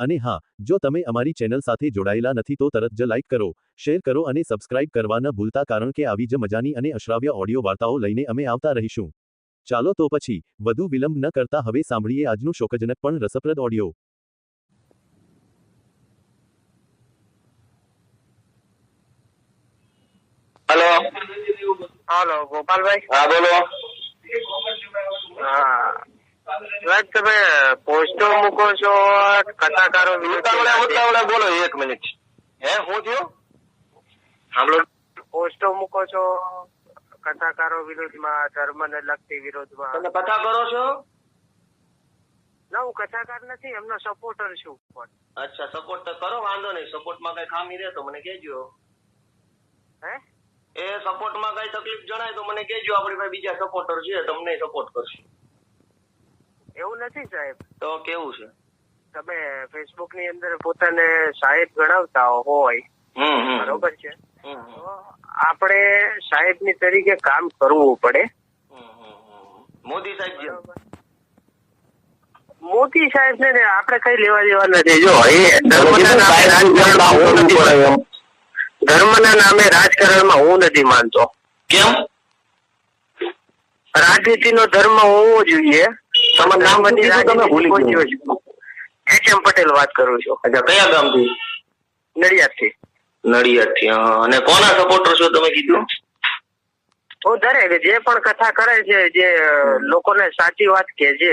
અને હા જો તમે અમારી ચેનલ સાથે જોડાયેલા નથી તો તરત જ લાઇક કરો શેર કરો અને સબસ્ક્રાઇબ કરવા ન ભૂલતા કારણ કે આવી જ મજાની અને અશ્રાવ્ય ઓડિયો વાર્તાઓ લઈને અમે આવતા રહીશું. ચાલો તો પછી વધુ વિલંબ ન કરતા હવે સાંભળીએ આજનું શોકજનક પણ રસપ્રદ ઓડિયો. હેલો. હેલો ગોપાલભાઈ. હા બોલો. હા. તમે પોસ્ટો મૂકો છો કથાકારો ઉતાવળે ઉતાવળે બોલો એક મિનિટ. હે હું થયું? સાંભળો. પોસ્ટો મૂકો છો કથાકારો વિરોધમાં ધર્મને લગતી વિરોધમાં. તમે કથા કરો છો? ના હું કથાકાર નથી એમનો સપોર્ટર છું પણ. અચ્છા સપોર્ટ તો કરો વાંધો નહીં. સપોર્ટમાં કઈ ખામી રહે તો મને કહેજો. હે? એ સપોર્ટમાં કઈ તકલીફ જણાય તો મને કહેજો. આપણી પાસે બીજા સપોર્ટર છે તમને સપોર્ટ કરશે. એવું નથી સાહેબ. તો કેવું છે? તમે ફેસબુકની અંદર પોતાને સાહેબ ગણાવતા હોય. બરોબર છે? આપણે સાહેબની તરીકે કામ કરવું પડે. મોદી સાહેબ મોદી સાહેબ ને આપણે કઈ લેવા દેવા નથી. જો એ ધર્મના નામે રાજકારણમાં હું નથી ધર્મના નામે રાજકારણમાં હું નથી માનતો. કેમ? રાજનીતિનો ધર્મ હોવો જોઈએ. તમારું નામ કીધું? તમે ભૂલી ગયો એચ એમ પટેલ વાત કરું છું. અચ્છા કયા ગામથી? નડિયાદથી. નડિયાદથી અને કોના સપોર્ટર છો તમે કીધું? હું દરેક. જે પણ કથા કરે છે જે લોકોને સાચી વાત કે છે.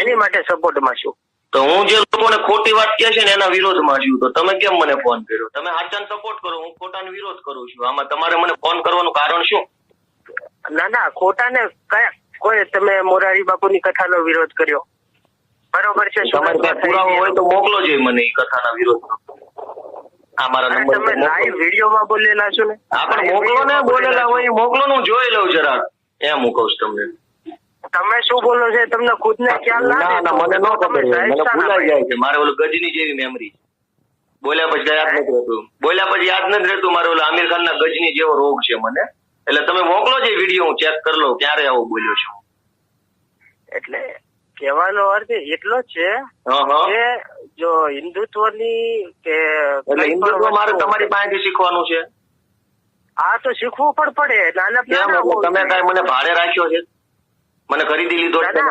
એની માટે સપોર્ટમાં છું. તો હું જે લોકોને ખોટી વાત કહે છે ને એના વિરોધમાં છું. તો તમે કેમ મને ફોન કર્યો? તમે હાચાન સપોર્ટ કરો હું ખોટાનો વિરોધ કરું છું. આમાં તમારે મને ફોન કરવાનું કારણ શું? ના ના ખોટાને કયા કોઈ તમે મોરારી બાપુની કથાનો વિરોધ કર્યો. બરોબર છે પુરાવો હોય તો મોકલો જોઈએ મને એ કથાના વિરોધમાં આ મારા નંબર તમે લાઈવ વિડીયોમાં બોલેલા છો ને? હા પણ મોકલો ને બોલેલા બોલેલા હોય મોકલો હું જોઈ લઉં જરાક. એમ હું કહું તમને. તમે શું બોલો છો તમને ખુદને ખ્યાલ ના ના મને નો ખબર મને ભૂલાઈ જાય છે. મારે ઓલું ગજની જેવી મેમરી બોલ્યા પછી યાદ નથી રહેતું. બોલ્યા પછી યાદ નથી રહેતું મારે ઓલા આમિર ખાન ના ગજની જેવો રોગ છે મને. એટલે તમે મોકલો જે વીડિયો હું ચેક કરી લઉં ક્યારે આવો બોલ્યો છું એટલે કહેવાનો અર્થ એટલો છે કે જો હિન્દુત્વની કે એટલે હિન્દુત્વ મારે તમારી પાસેથી શીખવાનું છે? હા તો શીખવું પણ પડે. નાના એટલે તમે કઈ મને ભાડે રાખ્યો છે? મને ખરીદી લીધો છે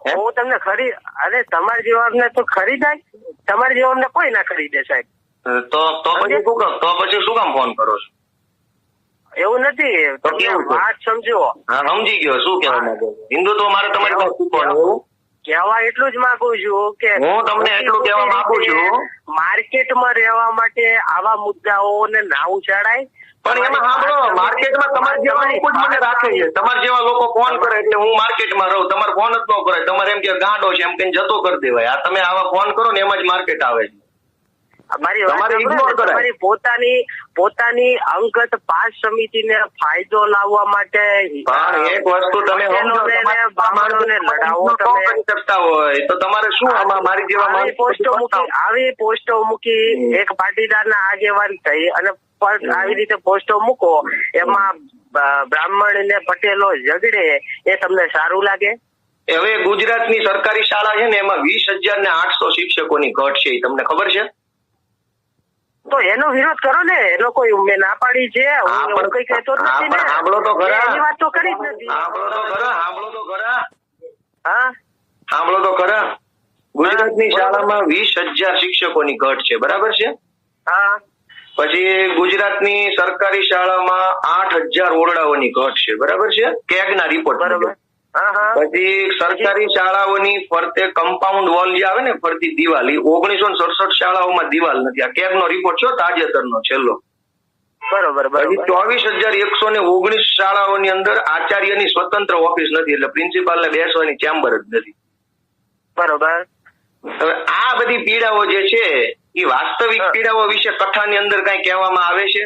હું? તમને ખરી અરે તમારા જવાબને તો ખરીદાય. તમારા જવાબને કોઈ ના ખરીદે સાહેબ. તો તો પછી શું કામ? તો પછી શું કામ ફોન કરો છો? એવું નથી. તો કેવું વાત સમજો સમજી ગયો. શું કેવા માંગો? હિન્દુત્વ મારે તમારી પાસે શીખવાનું કહેવા એટલું જ માંગુ છું કે હું તમને એટલું કહેવા માંગુ છું. માર્કેટમાં રહેવા માટે આવા મુદ્દાઓને ના ઉછાળાય. પણ એમાં સાંભળો માર્કેટમાં તમારા જેવા લોકો જ મને રાખે છે. તમારા જેવા લોકો ફોન કરે એટલે હું માર્કેટમાં રહું. તમારે ફોન જ ન કરે તમારે એમ કે ગાંડો છે એમ કઈ જતો કરી દેવાય. આ તમે આવા ફોન કરો ને એમાં જ માર્કેટ આવે છે. તમારે પોતાની પોતાની અંગત પાસ સમિતિને ફાયદો લાવવા માટે પણ એક વસ્તુ તમે સમજો પટેલોને ને તમારા બામણોને લડાવો તમે. કરી હોય? તો તમારે શું આમાં મારી જેવા પોસ્ટો મૂકી આવી પોસ્ટો મૂકી એક પાટીદારના આગેવાન થઈ અને આવી રીતે પોસ્ટો મૂકો એમાં બ્રાહ્મણ ને પટેલો ઝઘડે એ તમને સારું લાગે? હવે ગુજરાતની સરકારી શાળા છે ને એમાં વીસ હજાર ને આઠસો શિક્ષકોની ઘટ છે એ તમને ખબર છે? તો એનો વિરોધ કરો ને. એનો કોઈ મેં ના પાડી છે. હું કઈ કહેતો જ નથી ને. સાંભળો તો ખરા. એની વાત તો કરી જ નથી. સાંભળો તો ખરા સાંભળો તો ખરા. હા? સાંભળો તો ખરા. ગુજરાતની શાળામાં વીસ હજાર શિક્ષકોની ઘટ છે. બરાબર છે? હા. પછી ગુજરાતની સરકારી શાળામાં આઠ હજાર ઓરડાઓની ઘટ છે. બરાબર છે? કેગના રિપોર્ટ બરોબર. પછી સરકારી શાળાઓની ફરતે કમ્પાઉન્ડ વોલ જે આવે ને ફરતી દિવાલ એ ઓગણીસો સડસઠ શાળાઓમાં દિવાલ નથી. આ કેગનો રિપોર્ટ છે તાજેતરનો છેલ્લો. બરોબર બરોબર. ચોવીસ હજાર એકસો ને ઓગણીસ શાળાઓની અંદર આચાર્યની સ્વતંત્ર ઓફિસ નથી એટલે પ્રિન્સિપાલ ને બેસવાની ચેમ્બર જ નથી. બરોબર. હવે આ બધી પીડાઓ જે છે એ વાસ્તવિક પીડાઓ વિશે કથાની અંદર કઈ કહેવામાં આવે છે?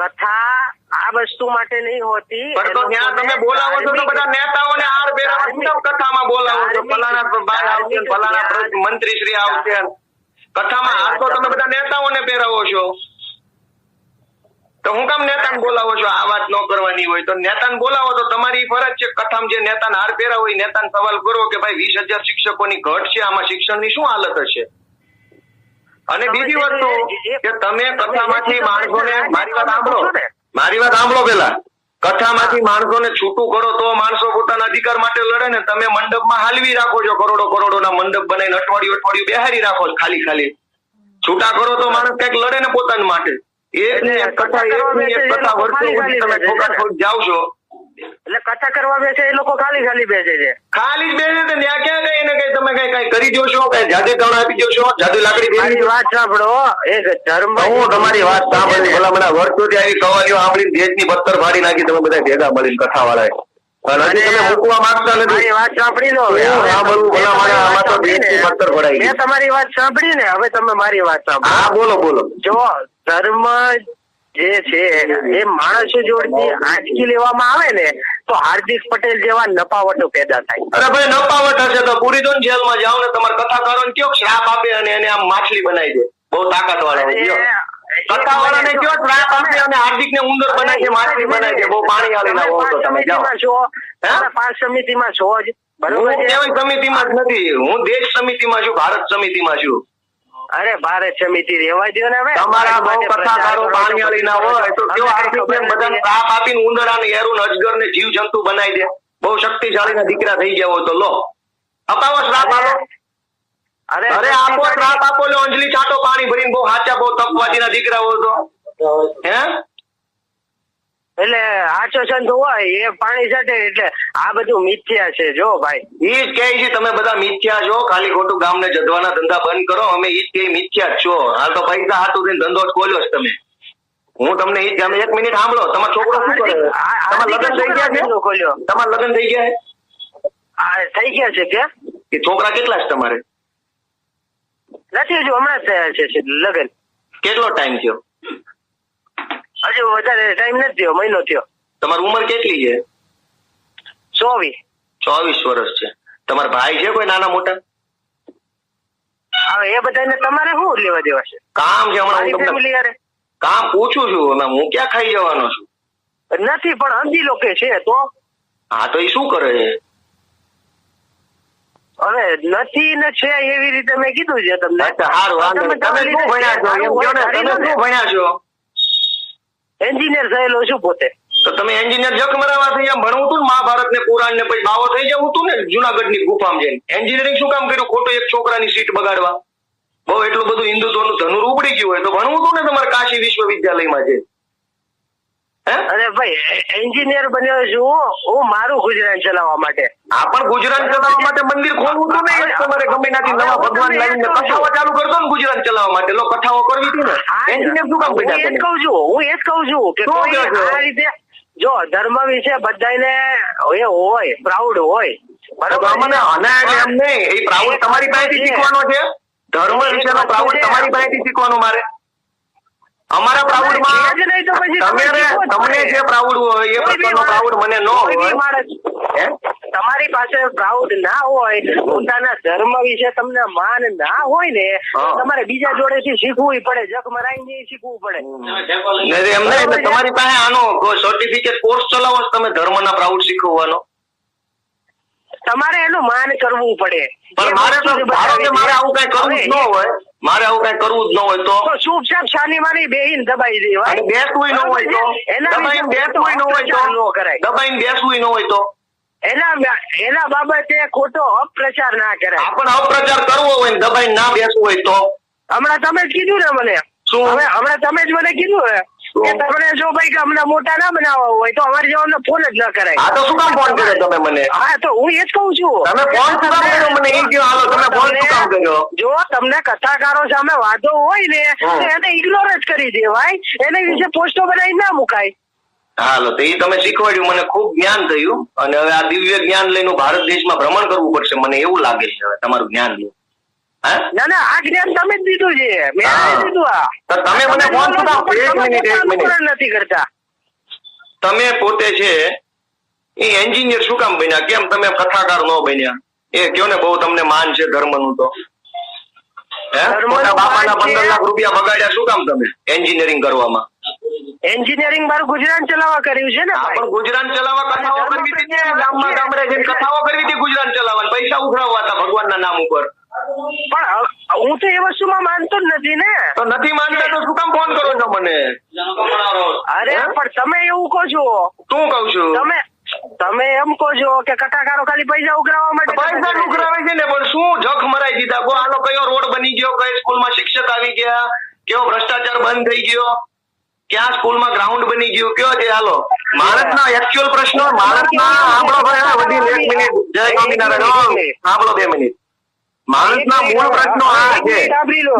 કથા આ વસ્તુ માટે નહીં હોતી. પણ તો ત્યાં તમે બોલાવો છો તો બધા નેતાઓને હાર પહેરાવો. શું કથામાં બોલાવો છો. ફલાણા ભાઈ આવશે ફલાણા મંત્રી શ્રી આવશે. કથામાં હાર તો તમે બધા નેતાઓને પહેરાવો છો. તો હું કામ નેતાને બોલાવો છો? આ વાત ન કરવાની હોય તો નેતાને બોલાવો તો તમારી ફરજ છે કથામાં જે નેતાને હાર પહેરાવો હોય નેતાને સવાલ કરો કે ભાઈ વીસ હજાર શિક્ષકોની ઘટ છે આમાં શિક્ષણની શું હાલત હશે? અને બીજી વસ્તુ કે તમે કથામાંથી માણસોને મારી વાત સાંભળો. મારી વાત સાંભળો પેલા કથામાંથી માણસોને છૂટું કરો તો માણસો પોતાના અધિકાર માટે લડે ને તમે મંડપમાં હાલવી રાખો છો. કરોડો કરોડોના મંડપ બનાવીને અઠવાડિયું અઠવાડિયું બેહારી રાખો છો ખાલી ખાલી. છૂટા કરો તો માણસ કંઈક લડે ને પોતાના માટે. એક ને એક કથા એક ને એક કથા વર્ષો સુધી તમે ઠોકા ઠોક જાવ છો. એટલે કથા કરવા બેસે એ લોકો ખાલી ખાલી બેસે છે. ખાલી બેસે તો ત્યાં ક્યાં કઈ એને કઈ તમે કઈ કઈ કરી જોશો કઈ જાદુ તણ આપી જોશો જાદુ લાકડી મારી વાત સાંભળો એક ધર્મ હું તમારી વાત સાંભળી ભલા મને વર્ષોથી આવી કવાલીઓ સાંભળીને દેશની પથ્થર ફાડી નાખી તમે બધા ભેગા મળીને કથા વાળા અને હજી તમે મૂકવા માંગતા નથી. મારી વાત સાંભળી હવે. હું સાંભળવું ભલા મેં મને આમાં તો તમારી વાત સાંભળી ને. મેં તમારી વાત સાંભળી ને હવે તમે મારી વાત સાંભળો. બોલો બોલો. જો ધર્મ જે છે એ માણસ જોડથી આંચકી લેવામાં આવે ને તો હાર્દિક પટેલ જેવા નપાવટો પેદા થાય. અરે ભાઈ નપાવટ હશે તો પૂરી દો ને જેલમાં જાઓ ને તમારા કથાકારોને કયો શ્રાપ આપે અને એને આમ માછલી બનાવી દે. બહુ તાકાત વાળા હોય કયો. કયો શ્રાપ આપે અને હાર્દિક ને ઉંદર બનાવી દે માછલી બનાવી દે બહુ પાણી તો પાંચ તમે જાઓ સમિતિમાં છો તમે પાંચ સમિતિમાં છો જ બરોબર સમિતિમાં જ નથી હું દેશ સમિતિમાં છું ભારત સમિતિમાં છું. અરે ભારત સમિતિ રેવા દો ને હવે. તમારા બહુ કથાકારો કરો, ના હોય તો કેવો આર્થિક ખબર બધાને. શ્રાપ આપીને ઉંદરા ને એરું અજગર ને જીવ જંતુ બનાવી દે? બહુ શક્તિશાળી ના દીકરા થઈ ગયા હોય તો લો. અપાવો શ્રાપ આપો. અરે અરે આપો શ્રાપ આપો લો અંજલિ ચાટો પાણી ભરીને બહુ હાચા બહુ તપવાદી ના દીકરા હોય તો. હે? એટલે આચો સંત હોય એ પાણી સાથે એટલે આ બધું મિથ્યા છે જો ભાઈ. ઈ જ કહે છે તમે બધા મિથ્યા છો ખાલી ખોટું ગામને જડવાના ધંધા બંધ કરો અમે ઈ જ કહે મિથ્યા છો. હાલ તો પૈસા હાથું થઈને ધંધો જ ખોલ્યો છે તમે. હું તમને ઈ જ તમે એક મિનિટ સાંભળો. તમારો છોકરો શું કરે? તમારા લગ્ન થઈ ગયા છે? ખોલ્યો. તમારા લગ્ન થઈ ગયા છે? થઈ ગયા છે કે? કે છોકરા કેટલા છે તમારે? નથી હજુ હમણાં થયા છે લગ્ન. કેટલો ટાઈમ થયો? હજુ વધારે ટાઈમ નથી થયો મહિનો થયો. તમારી ઉંમર કેટલી છે? ચોવીસ. ચોવીસ વર્ષ છે. તમારા ભાઈ છે કોઈ નાના મોટા? હવે એ બધાને તમારે શું લેવા દેવા છે? કામ છે હમણાં કામ પૂછું છું હું ક્યાં ખાઈ જવાનો છું? નથી પણ સમજી લો કે છે તો. હા તો એ શું કરે છે? હવે નથી ને છે એવી રીતે મેં કીધું છે તમને. સારું તમે શું ભણ્યા છો? એમ તમે શું ભણ્યા છો? એન્જિનિયર થયેલો છું પોતે. તો તમે એન્જિનિયર જખ મરાવા થઈ એમ ભણવું હતું મહાભારત ને પુરાણ ને પછી બાવો થઈ જવું હતું ને જુનાગઢની ગુફામાં જઈને. એન્જિનિયરિંગ શું કામ કર્યું? ખોટો એક છોકરાની સીટ બગાડવા. બહુ એટલું બધું હિન્દુત્વનું ધનુર ઉપડી ગયું હોય તો ભણવું હતું ને તમારે કાશી વિશ્વવિદ્યાલયમાં હે અરે ભાઈ એન્જિનિયર બન્યો છું હું મારું ગુજરાન ચલાવવા માટે. આ પણ ગુજરાન ચલાવવા માટે મંદિર ખોલવું હતું ને? તમારે ગમે નાથી નવા ભગવાન લાવીને કથાઓ ચાલુ કરશો ને ગુજરાન ચલાવવા માટે. લો કથાઓ કરવી હતી ને? એન્જિનિયર શું કામ હું એ જ કહું છું હું એ જ કહું છું કે? આ રીતે જો ધર્મ વિશે બધાને એ હોય પ્રાઉડ હોય. બરાબર મને અના એમ નહીં. એ પ્રાઉડ તમારી પાસેથી શીખવાનો છે? ધર્મ વિશેનો પ્રાઉડ તમારી પાસેથી શીખવાનો મારે. અમારા પ્રાઉડમાં જ નહીં તો પછી તમને જે પ્રાઉડ હોય એ પ્રકારનો પ્રાઉડ મને ન હોય. તમારી પાસે પ્રાઉડ ના હોય પોતાના ધર્મ વિશે તમને માન ના હોય ને તમારે બીજા જોડેથી શીખવું પડે જગ મરાઈને શીખવું પડે. એટલે એમ નહીં એટલે તમારી પાસે આનો સર્ટિફિકેટ કોર્સ ચલાવો તમે તમે ધર્મના પ્રાઉડ શીખવવાનો. તમારે એનું માન કરવું પડે. પણ મારે તો ધારો કે મારે આવું કઈ કરવું જ ન હોય મારે આવું કઈ કરવું જ ન હોય તો? ચૂપચાપ છાની મારી બેહીન દબાઈ અને બેસવું ન હોય તો? એના દબાઈને બેસવું ન હોય ન તો કરાય. દબાઈ બેસવું ન હોય તો? એના એના બાબતે ખોટો અપપ્રચાર ના કરાય. આપણે અપપ્રચાર કરવો હોય ને દબાઈને ના બેસવું હોય તો? હમણાં તમે જ કીધું ને મને. શું? હવે હમણાં તમે જ મને કીધું ને. શું? તમને જો ભાઈ કે અમને મોટા ના બનાવવા હોય તો અમારે જેવાનો ફોન જ ન કરાય. હા તો શું કામ ફોન કર્યો તમે મને? હા તો હું એ જ કહું છું. તમે ફોન શું કામ કર્યો મને? એ કહો હાલો તમે ફોન શું કામ કર્યો? જો તમને કથાકારો સામે વાંધો હોય ને તો એને ઇગ્નોર જ કરી દેવાય એને વિશે પોસ્ટો બનાવી ના મુકાય. હાલો તો એ તમે શીખવાડ્યું મને ખૂબ જ્ઞાન થયું. અને હવે આ દિવ્ય જ્ઞાન લઈને ભારત દેશમાં ભ્રમણ કરવું પડશે મને એવું લાગે છે તમારું જ્ઞાન લઈને. ના ના આ જ્ઞાન તમે જ દીધું છે. મેં દીધું આ. તમે મને ફોન શું કામ તમે એક મિનિટ એક મિનિટ નથી કરતા. તમે પોતે છે એ એન્જિનિયર શું કામ બન્યા? કેમ તમે કથાકાર ન બન્યા? એ કયો ને બહુ તમને માન છે ધર્મનું તો. હે? ધર્મનું પોતા બાપાના પંદર લાખ રૂપિયા બગાડ્યા શું કામ તમે એન્જિનિયરિંગ કરવામાં? એન્જિનિયરિંગ મારું ગુજરાત ચલાવવા કર્યું છે ને પણ ગુજરાત ચલાવવા કથાઓ કરવી હતી ગામમાં ગામડે જઈને કથાઓ કરવી હતી ગુજરાત ચલાવવા પૈસા ઉઘરાવવા હતા ભગવાનના નામ ઉપર. પણ હું તો એ વસ્તુમાં માનતો જ નથી ને. તો નથી માનતા તો શું કામ ફોન કરો છો મને? અરે પણ તમે એવું કહો છો. શું કહું છું? તમે તમે એમ કહો છો કે કટાકારો ખાલી પૈસા ઉઘરાવવા માટે પૈસા ઉઘરાવે છે ને પણ શું જખ મરાઈ દીધા? કો આનો કયો રોડ બની ગયો? કઈ સ્કૂલમાં શિક્ષક આવી ગયા? કેવો ભ્રષ્ટાચાર બંધ થઈ ગયો? ક્યાં સ્કૂલમાં ગ્રાઉન્ડ બની ગયું? કયો છે? હાલો. માણસના એકચ્યુઅલ પ્રશ્નો માણસના સાંભળો ભાઈ. વડીલ એક મિનિટ. જય સ્વામિનારાયણ. સાંભળો બે મિનિટ. માણસના મૂળ પ્રશ્નો આ છે.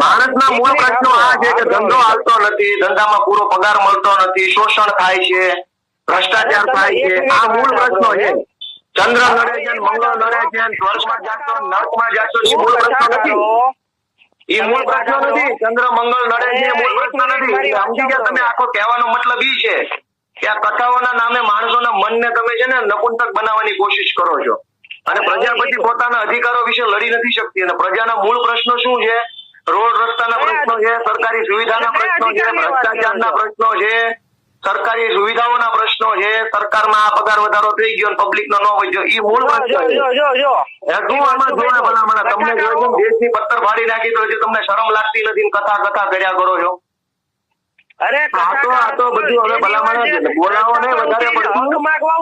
માણસના મૂળ પ્રશ્નો આ છે કે ધંધો હાલતો નથી ધંધામાં પૂરો પગાર મળતો નથી શોષણ થાય છે ભ્રષ્ટાચાર થાય છે. આ મૂળ પ્રશ્નો છે. ચંદ્ર નડે છે મંગળ નડે છે સ્વર્ગમાં જાતો નર્કમાં જાતો એ મૂળ પ્રશ્નો નથી. એ મૂળ પ્રશ્નો નથી. ચંદ્ર મંગળ નડે છે એ મૂળ પ્રશ્ન નથી. સમજી ગયા તમે? આખો કહેવાનો મતલબ ઈ છે કે આ કથાઓના નામે માણસોના મનને તમે છે ને નપુંસક બનાવવાની કોશિશ કરો છો. અને પ્રજાપતિ પોતાના અધિકારો વિશે લડી નથી શકતી અને પ્રજાના મૂળ પ્રશ્નો શું છે? રોડ રસ્તાના પ્રશ્નો છે સરકારી સુવિધાના પ્રશ્નો છે ભ્રષ્ટાચારના પ્રશ્નો છે સરકારી સુવિધાઓના પ્રશ્નો છે સરકારમાં આ પગાર વધારો થઈ ગયો પબ્લિક નો ન વધ્યો એ મૂળ પ્રશ્ન છે. જો જો જો. એ શું આમાં જોડે ભલામણ તમને દેશની પથ્થર ફાડી નાખી તો તમને શરમ લાગતી નથી કથા કથા કર્યા કરો છો. અરે તો આ તો બધું હવે ભલામણ બોલાવો ને વધારે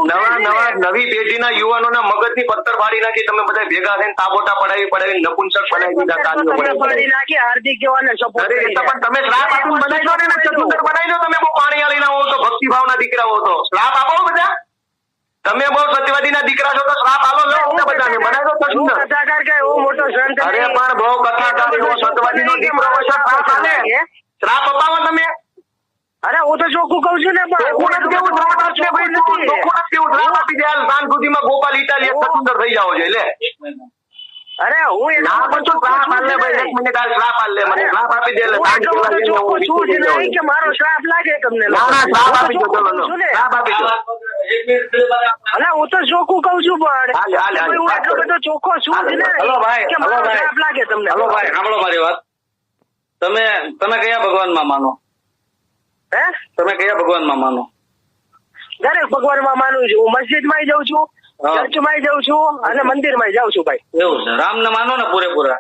નવા નવા નવી પેઢીના યુવાનોના મગજની પથ્થર ફાડી નાખી તમે બધા ભેગા થઈને તાબોટા પડાવી પડાવી નપુંસક બનાવી દીધા કાર્યો પાડી નાખી હાર્દિક જવાને સપોર્ટ અરે પણ તમે શ્રાપ આપીને બનાવી દો ને ચતુંદર બનાવી દો તમે બહુ પાણીયાળીના હો તો ભક્તિભાવના દીકરા હો તો શ્રાપ આપો બધા. તમે બહુ સત્યવાદીના દીકરા છો તો શ્રાપ આલો લો બધાને બનાવી દો હું કથાકાર કે હું મોટો સંત અરે પણ બહુ કથાકાર એવો સત્યવાદીનો દીકરો તો શ્રાપ આપે શ્રાપ અપાવો તમે અરે હું તો ચોખ્ખું કઉ છું ને ચોખ્ખું નથી કેવું શ્રાપ આપશે ભાઈ? તું? ચોખ્ખું નથી કેવું શ્રાપ આપી દે સાંજ સુધીમાં ગોપાલ ઇટાલિયન સત્યુંદર થઈ જાવ છે એટલે અરે હું એટલો ના પણ તું શ્રાપ આલ ભાઈ. એક મિનિટ હાલ શ્રાપ આલ મને. શ્રાપ આપી દે એટલે હું સાંજ એટલો બધો સુધીમાં ચોખ્ખો છું જ નહીં કે મારો શ્રાપ લાગે તમને ના ના શ્રાપ આપી દો તો ચલો ચોખ્ખું કહું છું શ્રાપ આપી દો. અરે હું તો ચોખ્ખું કઉ છું પણ. હું એટલો બધો ચોખ્ખો છું જ ને હલો ભાઈ, કે મારો શ્રાપ લાગે તમને. હલો ભાઈ. સાંભળો મારી વાત. તમે તમે કયા ભગવાનમાં માનો? હે? તમે કયા ભગવાનમાં માનો? દરેક ભગવાનમાં માનું છું. હું મસ્જિદમાં જાઉં છું. ચર્ચમાં જાઉં છું અને મંદિરમાં જાઉં છું ભાઈ. એવું છે. રામને માનો ને પૂરેપૂરા?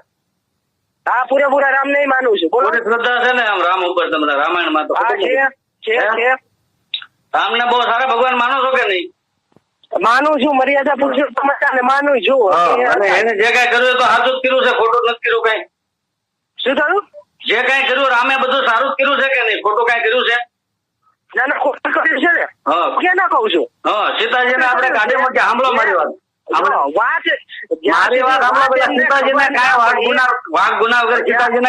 હા પૂરેપૂરા રામ નહીં માનું છું. બોલો. શ્રદ્ધા છે ને આમ રામ ઉપર તમને રામાયણમાં તો હા છે છે હે? છે. બહુ સારા ભગવાન માનો છો કે નહીં? માનું છું મર્યાદા પુરુષોત્તમ ને માનું છું. અને એને જે કઈ કર્યું તો સાચું જ કર્યું છે ખોટું નથી કર્યું કઈ. શું થયું? જે કઈ કર્યું રામે બધું સારું કર્યું છે કે નહીં? ખોટું કઈ કર્યું છે?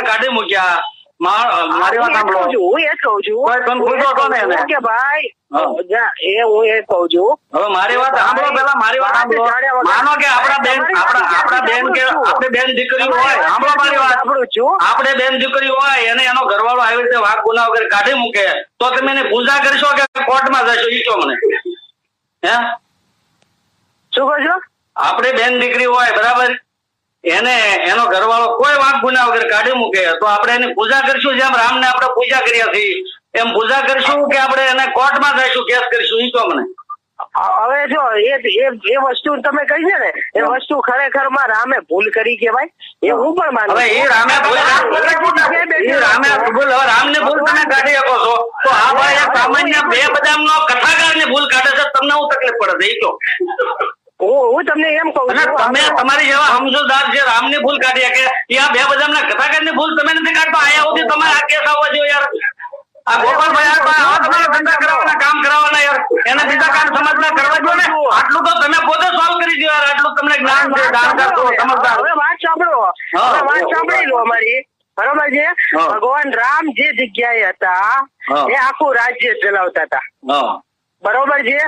કાઢી મૂક્યા. મારી વાત સાંભળો. જો, વાત મારી વાત સાંભળો. પેલા સીતાજીને કાંઈ વાઘ ગુના વાઘ ગુના વગર સીતાજીને કાઢી મૂક્યા મા- મારી વાત સાંભળો હું. એ કહું છું કોઈ પૂછો છો ને કે ભાઈ એ હું એ કહું છું. હવે મારી વાત સાંભળો પેલા મારી વાત સાંભળો. માનો કે આપણા બેન આપણા આપણા બેન કે આપણે બેન દીકરી હોય સાંભળો મારી વાત. સાંભળું છું. આપણે બેન દીકરી હોય એને એનો ઘરવાળો આવી રીતે વાઘ ગુના વગર કાઢી મૂકે તો તમે એને પૂજા કરશો કે કોર્ટમાં જશો? ઈ કહો મને. હે? શું કહો છો? આપણે બેન દીકરી હોય બરાબર? એને એનો ઘરવાળો કોઈ વાંક ગુના વગર કાઢી મૂકે. તો આપણે એની પૂજા કરીશું જેમ રામને આપણે પૂજા કર્યા છીએ એમ પૂજા કરીશું કે આપણે એને કોર્ટમાં જઈશું કેસ કરીશું ઈ તો મને. હવે જો એ એ વસ્તુ તમે કહી છે ને એ વસ્તુ ખરેખરમાં રામે ભૂલ કરી કેવાય એ હું પણ માનું હવે એ રામે રામે ભૂલ હવે રામને ભૂલ તમે કાઢી શકો છો. તો આ ભાઈ સામાન્ય બે બદામનો કથાકારની ભૂલ કાઢે છે તમને હું તકલીફ પડે છે એ કહો. હું તમને એમ કહું છું તમે તમારી જેવા સમજદાર જે રામની ભૂલ કાઢી કે આ બે કતાકારની ભૂલ તમે નથી કાઢતા. આયા સુધી તમારે આ કેસ આવવા જોઈએ યાર. આ ગોપાલભાઈ આ આ તમારે ધંધા કરાવવાના કામ કરાવવાના યાર. એને બીજા કામ સમાજના કરવા દો ને. આટલું તો તમે પોતે સોલ્વ કરી દો યાર. આટલું તમને જ્ઞાન છે જાણકાર છો સમજદાર. હવે વાત સાંભળો. હવે વાત સાંભળી લો અમારી. બરોબર છે? ભગવાન રામ જે જગ્યાએ હતા એ આખું રાજ્ય ચલાવતા હતા. બરોબર છે?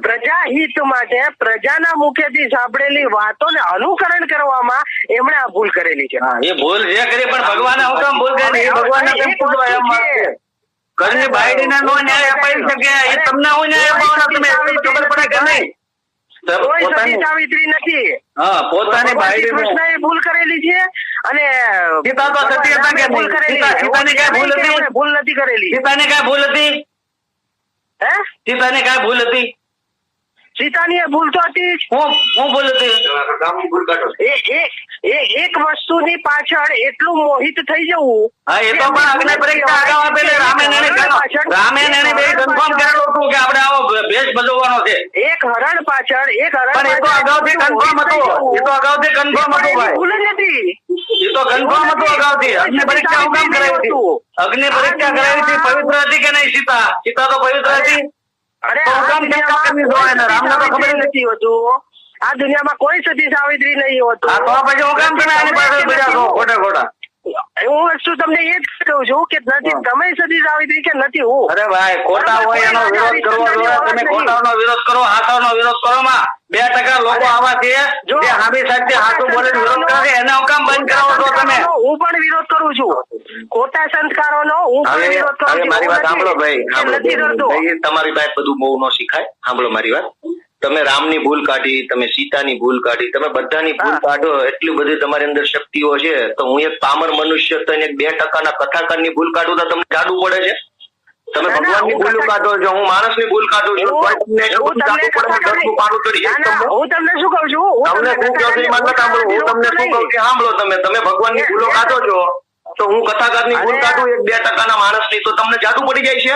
પ્રજા હિત માટે પ્રજાના મુખેથી સાંભળેલી વાતોને અનુકરણ કરવામાં એમણે આ ભૂલ કરેલી છે. એ ભૂલ જે કરી પણ ભગવાને હું ભૂલ કરી? ભગવાનને કેમ પૂછવા. ઘરની બાયડીને નો ન્યાય અપાઈ શકે એ તમને હું ન્યાય અપાવવાનો તમે ખબર પડે કે નહીં? કોઈ સતી સાવિત્રી નથી. હા પોતાની ભૂલ કરેલી છે અને સીતા તો સતી હતા કે ભૂલ કરેલી સીતા- સીતાની કાંઈ ભૂલ હતી? ભૂલ નથી કરેલી. સીતાને કાંઈ ભૂલ હતી? હે? સીતાને કાંઈ ભૂલ હતી? સીતાની ભૂલ તો હતી હું હું ભૂલ હતી? એ એ- એક વસ્તુની પાછળ એટલું મોહિત થઈ જવું હા એ તો પણ અગ્નિ પરીક્ષા અગાઉ આપેલી રામે ને એણે રામે ને બે કન્ફર્મ કરેલું હતું કે આપણે આવો ભેસ ભજવવાનો છે. એક હરણ પાછળ એક હરણ પણ એ તો અગાઉથી કન્ફર્મ હતું. એ તો અગાઉથી કન્ફર્મ હતું ભાઈ. ભૂલ નથી. એ તો કન્ફર્મ હતું અગાઉથી. અગ્નિ પરીક્ષા હું કામ કરાવી હતી? અગ્નિ પરીક્ષા કરાવી હતી પવિત્ર હતી કે નહીં સીતા? સીતા તો પવિત્ર હતી. અરે હું કામ કેમ કરવી જોઈએ? રામને તો ખબર નથી. હોતું આ દુનિયામાં કોઈ સતી સાવિત્રી નહીં હોતું. હા તો પછી હું કામ તમે આની પાછળ ખોટા ખોટા? હું વસ્તુ તમને એ જ કહું છું કે નથી તમે સતી સાવિત્રી કે નથી હું? અરે ભાઈ ખોટા હોય એનો વિરોધ કરવો જોઈએ તમે ખોટાનો વિરોધ કરો હાથાનો વિરોધ કરો માં. બે ટકા લોકો આવા છે જો- હામી સાથે હાથું બોલે વિરોધ કરે એને કામ બંધ કરાવો છો તમે? હું પણ વિરોધ કરું છું. ખોટા સંસ્કારોનો હું પણ વિરોધ કરું છું. મારી વાત સાંભળો ભાઈ સાંભળો. તમારી પાસે બધું બહુ ન શીખાય. સાંભળો મારી વાત. તમે રામની ભૂલ કાઢી તમે સીતાની ભૂલ કાઢી તમે બધાની ભૂલ કાઢો એટલી બધી તમારી અંદર શક્તિઓ છે. તો હું એક પામર મનુષ્ય થઈને એક બે ટકાના કથાકારની ભૂલ કાઢું તો તમને જાડું પડે છે? તમે ભગવાનની ભૂલ કાઢો છો હું માણસની ભૂલ કાઢું છું. હું- તમને શું કહું છું? તમને શું કહું છું એ સાંભળો. હું તમને શું કહું છું સાંભળો તમે. તમે ભગવાનની ભૂલો કાઢો છો તો હું કથાકારની ભૂલ કાઢું એક બે ટકાના માણસની તો તમને જાદુ પડી જાય છે?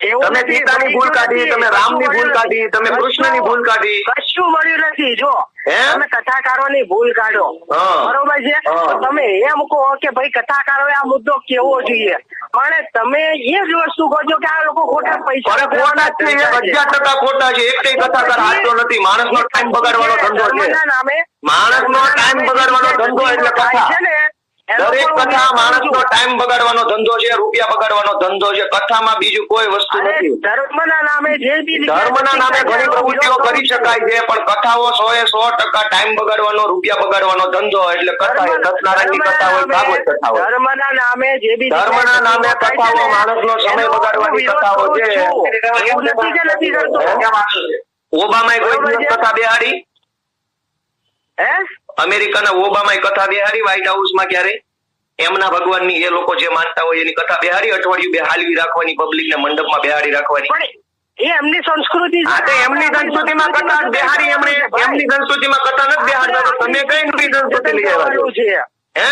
તમે સીતાની ભૂલ કાઢી તમે રામની ભૂલ કાઢી તમે કૃષ્ણની ભૂલ કાઢી. કશું મળ્યું નથી જો? તમે કથાકારોની ભૂલ કાઢો. બરોબર છે? તમે એમ કહો કે ભાઈ કથાકારોએ આ મુદ્દો કેવો જોઈએ? પણ તમે એ જ વસ્તુ કહો છો કે આ લોકો ખોટા પૈસા ખોટા છે હજાર ટકા ખોટા છે એક કથાકાર હાચો નથી. માણસનો ટાઈમ બગાડવાનો ધંધો છે. માણસનો ટાઈમ બગાડવાનો ધંધો એટલે કથા. છે ને એનો દરેક કથા માણસ માણસનો ટાઈમ બગાડવાનો ધંધો છે રૂપિયા બગાડવાનો ધંધો છે. કથામાં બીજું કોઈ વસ્તુ નથી. ધર્મના નામે જે ધર્મના નામે ઘણી પ્રવૃત્તિઓ કરી શકાય છે પણ કથાઓ સો એ સો ટકા ટાઈમ બગાડવાનો રૂપિયા બગાડવાનો ધંધો એટલે કથા એ સત્યનારાયણની કથા હોય ભાગવત કથા હોય. ધર્મના નામે જે બી ધર્મના નામે કથાઓ માણસનો સમય બગાડવાની કથાઓ છે? ઓબામાએ કોઈ દિવસ કથા બેહાડી? હે? અમેરિકાના ઓબામાએ કથા બેહાડી વ્હાઇટ હાઉસમાં ક્યારે એમના ભગવાનની એ લોકો જે માનતા હોય એની કથા બેહારી અઠવાડિયું બે હાલવી રાખવાની પબ્લિકને મંડપમાં બેહાડી રાખવાની એ એમની સંસ્કૃતિ હા તો એમની સંસ્કૃતિમાં કથા જ એમણે એમની સંસ્કૃતિમાં કથા નથી બેહાડતા તો તમે કઈ નવી સંસ્કૃતિ લઈ આવ્યા છે હે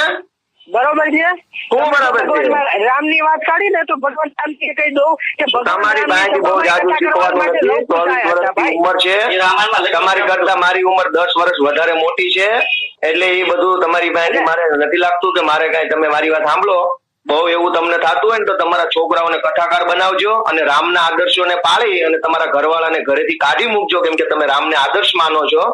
બરોબર છે શું બરાબર છે? રામની વાત કાઢી ને તો ભગવાન રામજી કહી દઉં કે તમારી બાઈ બહુ જાજુ શીખવાનું નથી ચોવીસ વર્ષની. ઉંમર છે. તમારી કરતા મારી ઉંમર દસ વર્ષ વધારે મોટી છે એટલે એ બધું તમારી પાસે મારે નથી લાગતું કે મારે કઈ તમે મારી વાત સાંભળો બહુ એવું તમને થતું હોય ને તો તમારા છોકરાઓને કથાકાર બનાવજો અને રામના આદર્શોને પાળી અને તમારા ઘરવાળાને ઘરેથી કાઢી મૂકજો કેમ કે તમે રામને આદર્શ માનો છો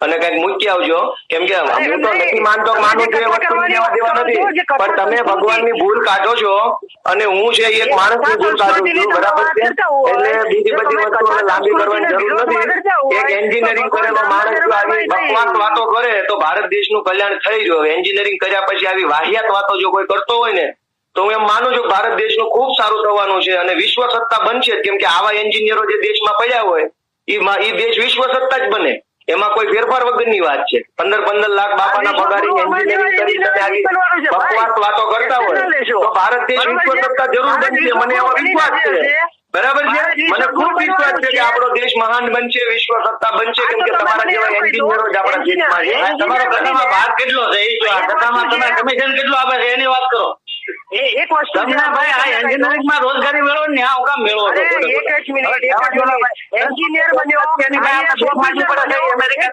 અને કંઈક મૂકી આવજો. કેમ કે હું તો નથી માનતો માનું છું એ વસ્તુ લેવા દેવા નથી. પણ તમે ભગવાનની ભૂલ કાઢો છો અને હું છે એક માણસની ભૂલ કાઢું છું. બરાબર છે? એટલે બીજી બધી વસ્તુઓને લાંબી કરવાની જરૂર નથી. એક એન્જિનિયરિંગ કરેલો માણસ જો આવી બકવાસ વાતો કરે તો ભારત દેશનું કલ્યાણ થઈ જો એન્જિનિયરિંગ કર્યા પછી આવી વાહિયાત વાતો જો કોઈ કરતો હોય ને તો હું એમ માનું છું ભારત દેશનું ખૂબ સારું થવાનું છે અને વિશ્વ સત્તા બનશે કેમ કે આવા એન્જિનિયરો જે દેશમાં પડ્યા હોય એ દેશ વિશ્વ સત્તા જ બને. એમાં કોઈ ફેરફાર વગરની વાત છે. પંદર પંદર લાખ બાપાના પગારી એન્જિનિયરિંગ કરી તમે આવી બકવાસ વાતો કરતા હોય. તો ભારત દેશ વિશ્વ સત્તા જરૂર બનશે મને એવો વિશ્વાસ છે. બરાબર છે? મને ખૂબ વિશ્વાસ છે કે આપણો દેશ મહાન બનશે વિશ્વ સત્તા બનશે કેમ કે તમારા જેવા એન્જિનિયરો જ આપણા દેશમાં છે. તમારો કથામાં ભાગ કેટલો છે? એ જો આ કથામાં તમે કમિશન કેટલું આપે છે? એની વાત કરો. એ એક વસ્તુ ભાઈ આ એન્જિનિયરિંગમાં રોજગારી મેળવો ને આ ઓકા મેળવો એક મિનિટ એક જ મિનિટ એન્જિનિયર બન્યો. એની પાસે અમેરિકા